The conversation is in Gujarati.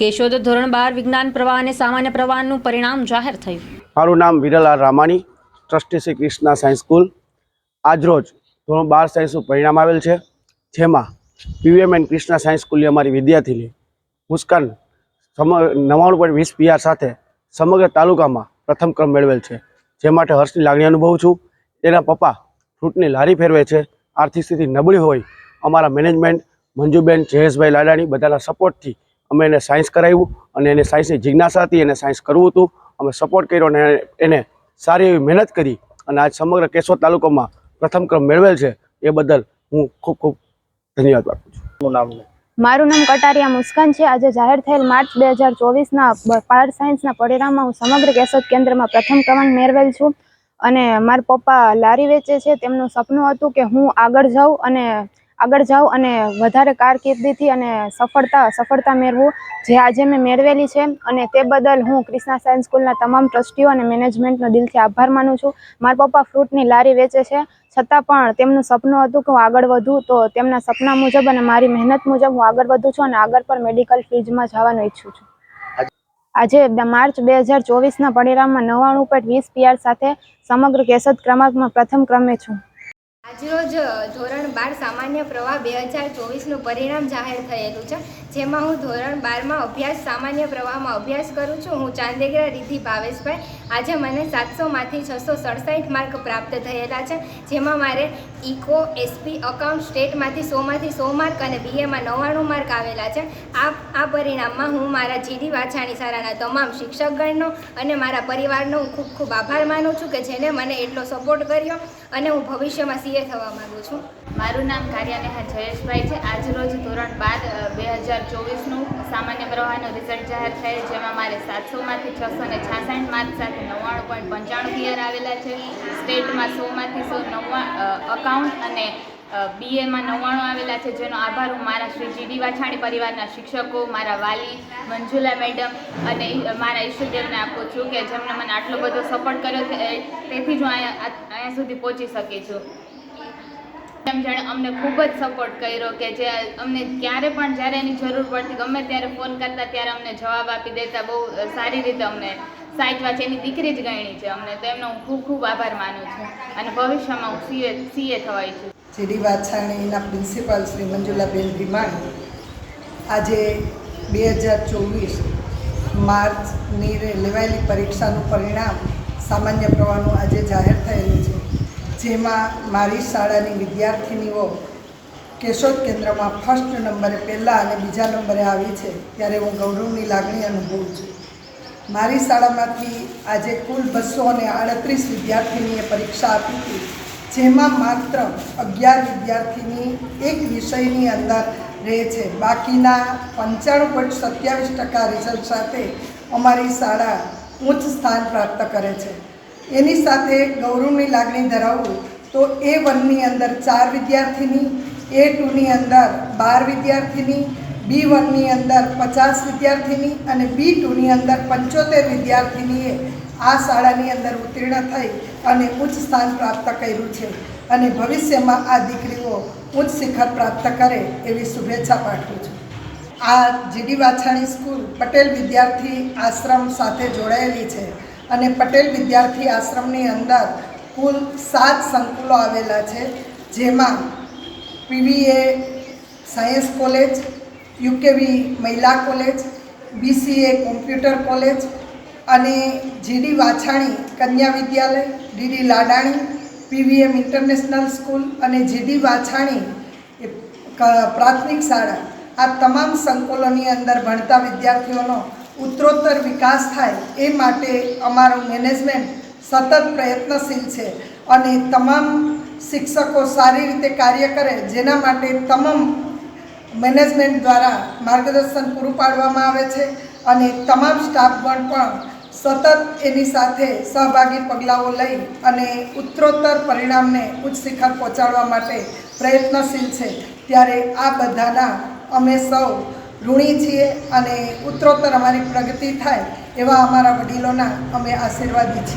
કેશોદ ધોરણ બાર વિજ્ઞાન પ્રવાહ અને સામાન્ય પ્રવાહનું પરિણામ જાહેર થયું. મારું નામ Viral R Ramani, trustee Shri Krishna science school. આજરોજ ધોરણ બાર સાયન્સનું પરિણામ આવેલ છે, જેમાં પીવીએમ એન્ડ કૃષ્ણા સાયન્સ સ્કૂલની અમારી વિદ્યાર્થીની મુસ્કાન નવ્વાણું પોઈન્ટ વીસ પીઆર સાથે સમગ્ર તાલુકામાં પ્રથમ ક્રમ મેળવેલ છે. જે માટે હર્ષની લાગણી અનુભવું છું. તેના પપ્પા ફ્રૂટની લારી ફેરવે છે. આર્થિક સ્થિતિ નબળી હોય અમારા મેનેજમેન્ટ મંજુબેન, જયેશભાઈ લાડાણી બધાના સપોર્ટથી અમે એને સાયન્સ કરાવ્યું અને એને સાયન્સની જિજ્ઞાસા હતી એને સાયન્સ કરવું હતું. અમે સપોર્ટ કર્યો અને એને સારી એવી મહેનત કરી અને આજ સમગ્ર કેશોદ તાલુકામાં પ્રથમ ક્રમ મેળવેલ છે. એ બદલ હું ખૂબ ખૂબ ધન્યવાદ આપું છું. નામ મારું નામ કટારિયા મુસ્કાન છે. આજે જાહેર થયેલ માર્ચ બે હજાર ચોવીસના પાર્ટ સાયન્સના પરિણામમાં હું સમગ્ર કેશોદ કેન્દ્રમાં પ્રથમ ક્રમાંક મેળવેલ છું. અને મારા પપ્પા લારી વેચે છે. તેમનું સપનું હતું કે હું આગળ જાઉં અને આગળ જાઉં અને વધારે કારકિર્દીથી અને સફળતા સફળતા મેળવું, જે આજે મેં મેળવેલી છે. અને તે બદલ હું ક્રિષ્ના સાયન્સ સ્કૂલના તમામ ટ્રસ્ટીઓ અને મેનેજમેન્ટનો દિલથી આભાર માનું છું. મારા પપ્પા ફ્રૂટની લારી વેચે છે. છતાં પણ તેમનું સપનું હતું કે હું આગળ વધું, તો તેમના સપના મુજબ અને મારી મહેનત મુજબ હું આગળ વધું છું અને આગળ પણ મેડિકલ ફિલ્ડમાં જવાનું ઈચ્છું છું. આજે માર્ચ બે હજાર ચોવીસના પરિણામમાં નવ્વાણું પોઈન્ટ વીસ પીઆર સાથે સમગ્ર કેસદ ક્રમાંકમાં પ્રથમ ક્રમે છું. આજરોજ ધોરણ બાર સામાન્ય પ્રવાહ બે હજાર ચોવીસનું પરિણામ જાહેર થયેલું છે. જેમાં હું ધોરણ બારમાં અભ્યાસ, સામાન્ય પ્રવાહમાં અભ્યાસ કરું છું. હું ચાંદેગરા રિધિ ભાવેશભાઈ. આજે મને સાતસોમાંથી છસો સડસઠ માર્ક પ્રાપ્ત થયેલા છે. જેમાં મારે ઇકો એસપી અકાઉન્ટ સ્ટેટમાંથી સોમાંથી સો માર્ક અને બીએમાં નવ્વાણું માર્ક આવેલા છે. આ આ પરિણામમાં હું મારા જીડી વાછાણી શાળાના તમામ શિક્ષકગણનો અને મારા પરિવારનો હું ખૂબ ખૂબ આભાર માનું છું કે જેને મને એટલો સપોર્ટ કર્યો અને હું ભવિષ્યમાં સીએ થવા માગું છું. મારું નામ કાર્યાનેહા જયેશભાઈ છે. આજરોજ ધોરણ બાર બે હજાર ચોવીસનું સામાન્ય પ્રવાહનું રિઝલ્ટ જાહેર થયેલ, જેમાં મારે સાતસોમાંથી છસો ને છાસઠ માર્ક સાથે નવ્વાણું પોઈન્ટ પંચાણું પીઆર આવેલા છે. સ્ટેટમાં સોમાંથી સો નવ્વા અકાઉન્ટ અને બીએમાં નવ્વાણું આવેલા છે. જેનો આભાર હું મારા શ્રી જીડી વાછાણી પરિવારના શિક્ષકો, મારા વાલી, મંજુલા મેડમ અને મારા ઈશ્વરદેવને આપું છું કે જેમણે મને આટલો બધો સપોર્ટ કર્યો તેથી જ હું અહીંયા અહીંયા સુધી પહોંચી શકી છું. એમ જાણે અમને ખૂબ જ સપોર્ટ કર્યો કે જે અમને ક્યારે પણ જ્યારે એની જરૂર પડતી ગમે ત્યારે ફોન કરતા ત્યારે અમને જવાબ આપી દેતા. બહુ સારી રીતે અમને સાચવા છે, એની દીકરી જ ગણી છે અમને, તો એમનો હું ખૂબ ખૂબ આભાર માનું છું અને ભવિષ્યમાં હું સીએ સીએ થવા ઈચ્છું છું. જીડી વાછાણીના પ્રિન્સિપાલ શ્રી મંજુલાબેન ભીમાણી આજે બે હજાર ચોવીસ માર્ચની લેવાયેલી પરીક્ષાનું પરિણામ સામાન્ય પ્રવાહનું આજે જાહેર થયેલું છે. જેમાં મારી શાળાની વિદ્યાર્થિનીઓ કેશોદ કેન્દ્રમાં ફર્સ્ટ નંબરે, પહેલાં અને બીજા નંબરે આવી છે, ત્યારે હું ગૌરવની લાગણી અનુભવું છું. મારી શાળામાંથી આજે કુલ બસો અને આડત્રીસ વિદ્યાર્થીનીએ પરીક્ષા આપી હતી, જેમાં માત્ર અગિયાર વિદ્યાર્થીની એક વિષયની અંદર રહે છે. બાકીના પંચાણું પોઈન્ટ સત્યાવીસ ટકા રિઝલ્ટ સાથે અમારી શાળા ઉચ્ચ સ્થાન પ્રાપ્ત કરે છે. એની સાથે ગૌરવની લાગણી ધરાવવું તો એ વનની અંદર ચાર વિદ્યાર્થીની એ ટુની અંદર બાર વિદ્યાર્થીની બી વનની અંદર પચાસ વિદ્યાર્થીની અને બી ટુની અંદર પંચોતેર વિદ્યાર્થીનીએ આ શાળાની અંદર ઉત્તીર્ણ થઈ અને ઉચ્ચ સ્થાન પ્રાપ્ત કર્યું છે. અને ભવિષ્યમાં આ દીકરીઓ ઉચ્ચ શિખર પ્રાપ્ત કરે એવી શુભેચ્છા પાઠવું છું. આ જીડી વાછાણી સ્કૂલ પટેલ વિદ્યાર્થી આશ્રમ સાથે જોડાયેલી છે અને પટેલ વિદ્યાર્થી આશ્રમની અંદર કુલ સાત સંકુલો આવેલા છે, જેમાં પીવીએ સાયન્સ કોલેજ યુકેવી મહિલા કોલેજ, બીસીએ કોમ્પ્યુટર કોલેજ અને GD Vachhani Kanya Vidyalaya, DD Ladani, PVM international school અને જીડી વાછાણી પ્રાથમિક શાળા. આ તમામ સંકુલોની અંદર ભણતા વિદ્યાર્થીઓનો ઉત્તરોત્તર વિકાસ થાય એ માટે અમારું મેનેજમેન્ટ સતત પ્રયત્નશીલ છે અને તમામ શિક્ષકો સારી રીતે કાર્ય કરે જેના માટે તમામ મેનેજમેન્ટ દ્વારા માર્ગદર્શન પૂરું પાડવામાં આવે છે અને તમામ સ્ટાફગણ પણ સતત એની સાથે સહભાગી પગલાઓ લઈ અને ઉત્તરોત્તર પરિણામને ઉચ્ચ શિખર પહોંચાડવા માટે પ્રયત્નશીલ છે. ત્યારે આ બધાના અમે સૌ ઋણી છીએ અને ઉત્તરોત્તર અમારી પ્રગતિ થાય એવા અમારા વડીલોના અમે આશીર્વાદી છીએ.